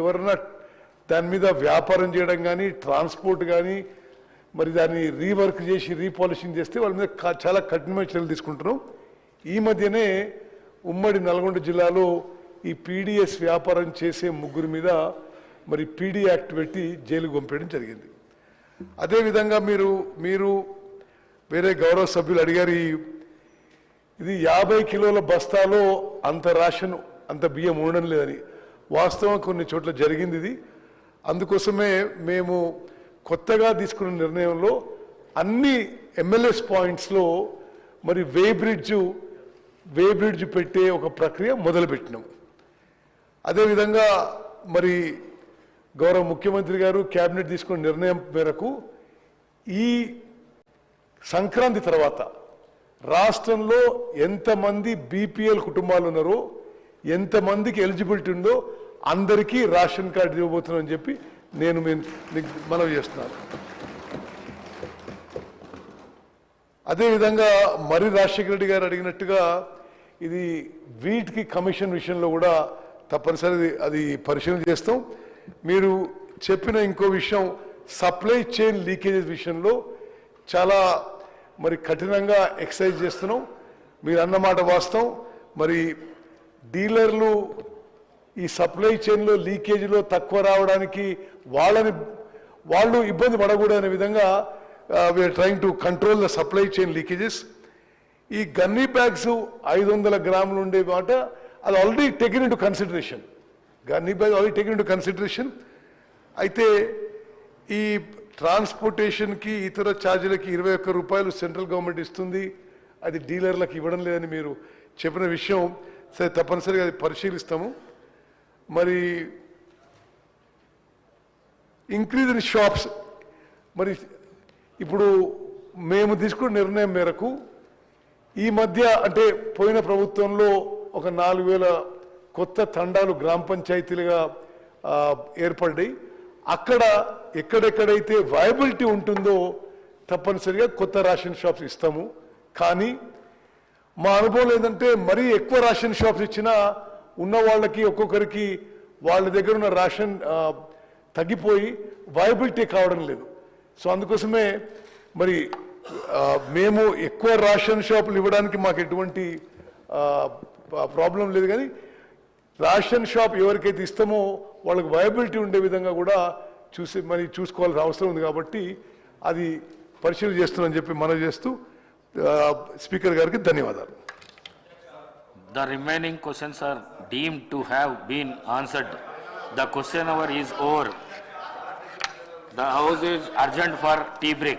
ఎవరన్నా దాని మీద వ్యాపారం చేయడం కానీ ట్రాన్స్పోర్ట్ కానీ మరి దాన్ని రీవర్క్ చేసి రీపాలిషింగ్ చేస్తే వాళ్ళ మీద చాలా కఠినమైన చర్యలు తీసుకుంటున్నాం. ఈ మధ్యనే ఉమ్మడి నల్గొండ జిల్లాలో ఈ పీడిఎస్ వ్యాపారం చేసే ముగ్గురు మీద మరి పీడీ యాక్ట్ పెట్టి జైలు పంపేయడం జరిగింది. అదేవిధంగా మీరు మీరు వేరే గౌరవ సభ్యులు అడిగారు ఇది యాభై కిలోల బస్తాలో అంత రాషన్ అంత బియ్యం ఉండడం లేదని. వాస్తవం కొన్ని చోట్ల జరిగింది ఇది. అందుకోసమే మేము కొత్తగా తీసుకున్న నిర్ణయంలో అన్ని ఎమ్మెల్యేస్ పాయింట్స్లో మరి వే బ్రిడ్జ్ వే బ్రిడ్జ్ పెట్టే ఒక ప్రక్రియ మొదలుపెట్టినాము అదేవిధంగా మరి గౌరవ ముఖ్యమంత్రి గారు కేబినెట్ తీసుకున్న నిర్ణయం మేరకు ఈ సంక్రాంతి తర్వాత రాష్ట్రంలో ఎంతమంది బీపీఎల్ కుటుంబాలు ఉన్నారో ఎంతమందికి ఎలిజిబిలిటీ ఉందో అందరికీ రేషన్ కార్డు ఇవ్వబోతున్నానని చెప్పి నేను మీ- మీకు మనవి చేస్తున్నాను. అదేవిధంగా మరి రాజశేఖర రెడ్డి గారు అడిగినట్టుగా ఇది వీటికి కమిషన్ విషయంలో కూడా తప్పనిసరి అది పరిశీలన చేస్తాం. మీరు చెప్పిన ఇంకో విషయం సప్లై చైన్ లీకేజెస్ విషయంలో చాలా మరి కఠినంగా ఎక్సైజ్ చేస్తున్నాం. మీరు అన్నమాట వాస్తవం. మరి డీలర్లు ఈ సప్లై చైన్లో లీకేజీలో తక్కువ రావడానికి వాళ్ళని వాళ్ళు ఇబ్బంది పడకూడదనే విధంగా we're trying to control the supply chain leakages ఈ గన్నీ బ్యాగ్స్ ఐదు వందల గ్రాములు ఉండే మాట అది already taken into consideration gunny bag already taken into consideration అయితే ఈ ట్రాన్స్పోర్టేషన్కి ఇతర ఛార్జీలకి ఇరవై ఒక్క రూపాయలు సెంట్రల్ గవర్నమెంట్ ఇస్తుంది. అది డీలర్లకు ఇవ్వడం లేదని మీరు చెప్పిన విషయం సరే తప్పనిసరిగా అది పరిశీలిస్తాము. మరి ఇంక్రీజ్ ఇన్ షాప్స్ మరి ఇప్పుడు మేము తీసుకున్న నిర్ణయం మేరకు ఈ మధ్య అంటే పోయిన ప్రభుత్వంలో ఒక నాలుగు వేల కొత్త తండాలు గ్రామ పంచాయతీలుగా ఏర్పడ్డాయి. అక్కడ ఎక్కడెక్కడైతే వయబిలిటీ ఉంటుందో తప్పనిసరిగా కొత్త రేషన్ షాప్స్ ఇస్తాము. కానీ మా అనుభవం ఏంటంటే మరీ ఎక్కువ రేషన్ షాప్స్ ఇచ్చినా ఉన్న వాళ్ళకి ఒక్కొక్కరికి వాళ్ళ దగ్గర ఉన్న రేషన్ తగ్గిపోయి వయబిలిటీ కావడం లేదు. సో అందుకోసమే మరి మేము ఎక్కువ రేషన్ షాపులు ఇవ్వడానికి మాకు ఎటువంటి ప్రాబ్లం లేదు. కానీ రేషన్ షాప్ ఎవరికైతే ఇస్తామో వాళ్ళకి వయబిలిటీ ఉండే విధంగా కూడా చూసి మరి చూసుకోవాల్సిన అవసరం ఉంది కాబట్టి అది పరిశీలన చేస్తున్నామని చెప్పి మనం చేస్తూ స్పీకర్ గారికి ధన్యవాదాలు. The remaining questions are deemed to have been answered. The question hour is over. The house is urgent for tea break.